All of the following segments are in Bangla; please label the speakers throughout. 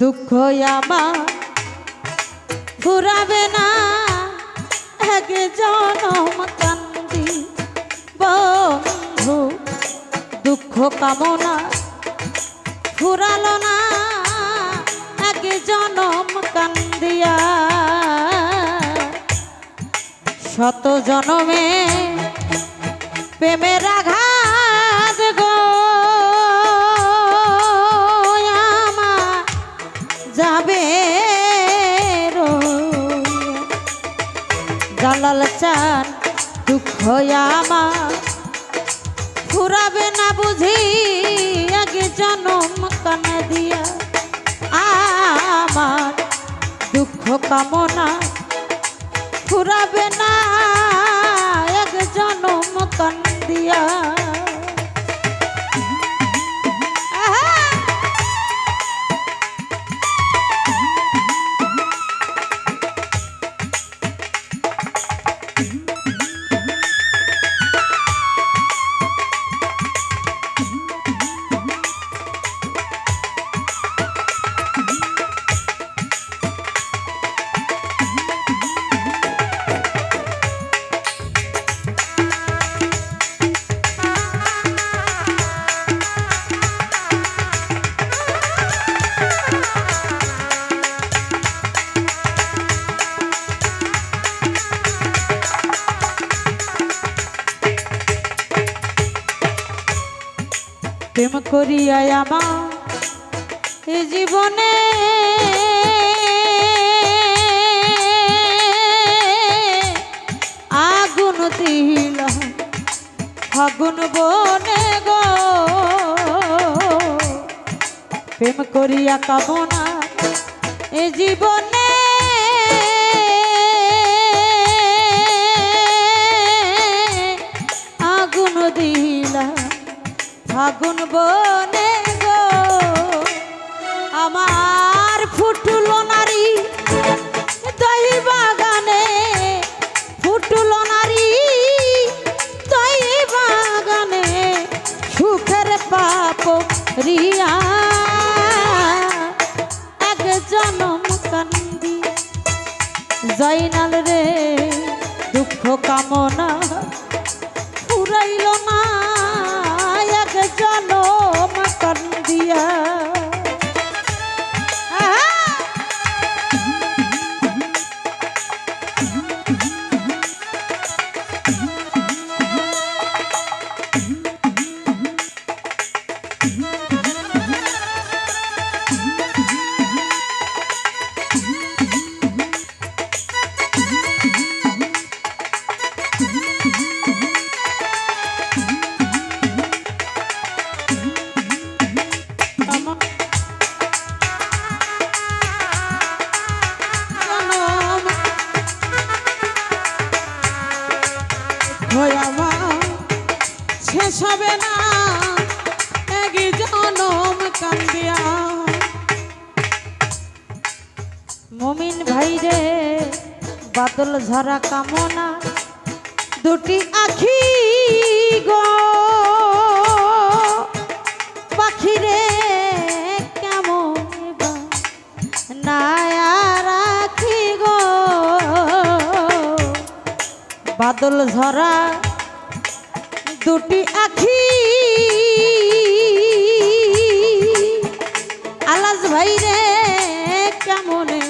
Speaker 1: দুঃখ আমার ফুরাবে না। এক জনম কান্দি বন্ধু, দুঃখ কামনা ফুরালো না। এক জনম কান্দিয়া শত জনমে প্রেমের আঘাত জালাল চান, দুঃখ আমার। ফুরাবে না বুঝি আগে জনম কান দিয়া। আমার দুঃখ কামনা ফুরাবে না এক জনম কান্দিয়া প্রেম করিয়া আমার এ জীবনে। আগুন দিল, ফাগুন বনে গো। প্রেম করিয়া কামনা এ জীবনে ফুরাইল না এক জনম কান্দিয়া মমিন ভাই রে, বাদল ঝরা কামনা। দুটি আখি গো। পাখিরে কেমন বা নায়া রাখি গো। বাদল ঝরা দুটি আখি। আলাস ভাই রে, কেমনে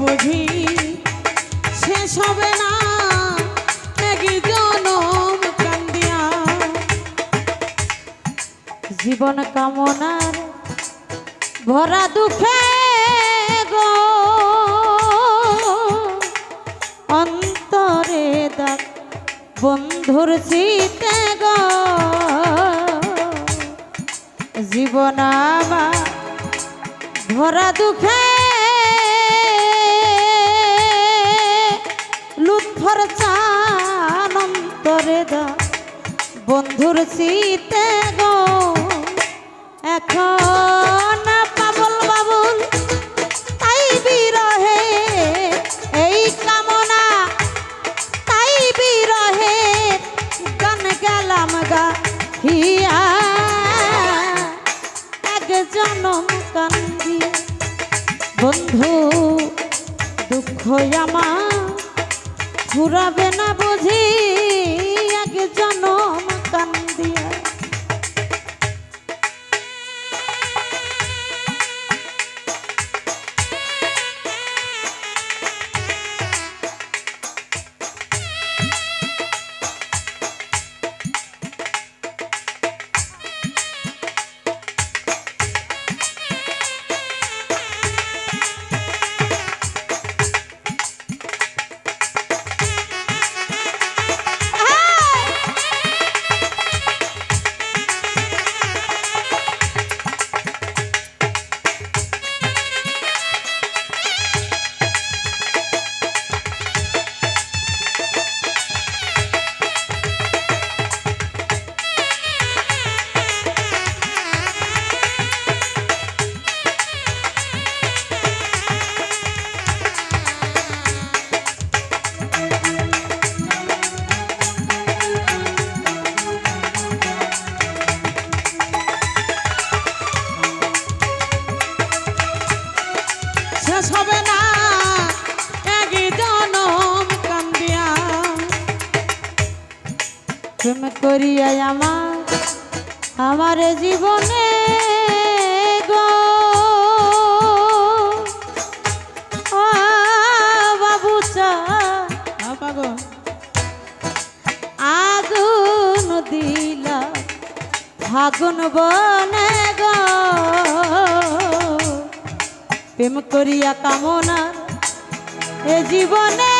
Speaker 1: বুঝি শেষ হবে না। জনম কান্দিয়া। জীবন কামনার ভরা দুঃখে গো। অন্তরে দাগ বন্ধুর শীতে গো। জীবন আমার ভরা দুঃখে বন্ধুর শীতে গো, এখন পাবল বাবুল, তাই বিরহে এই কামনা, তাই বিরহে গান গেলাম গা হিয়া। এক জনম কান্দি, বন্ধু দুঃখ আমার ঘুরাবে না বুঝি। প্রেম করিয়া আমার আমার জীবনে গো। বাবু চা। আগুন দিলা ফাগুন বনে গো। প্রেম করিয়া কামনা এ জীবনে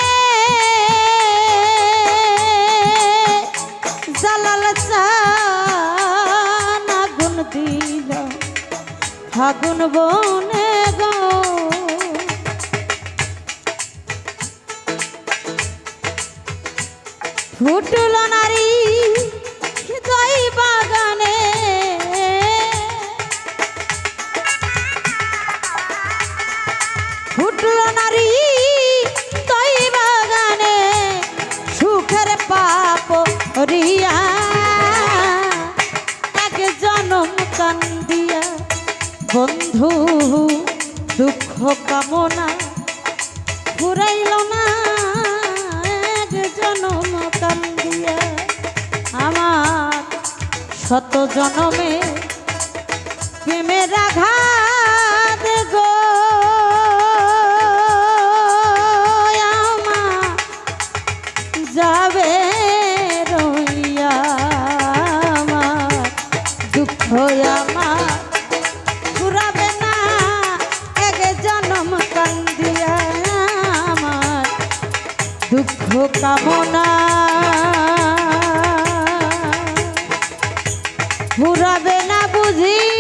Speaker 1: ফাগুন বনে গো। ফুটল নারী দুঃখ কামনা ফুরাইল না জনম কান্দিয়া। আমার শত জনমে প্রেমের আঘাত কামনা। ঘুরাবে না বুঝি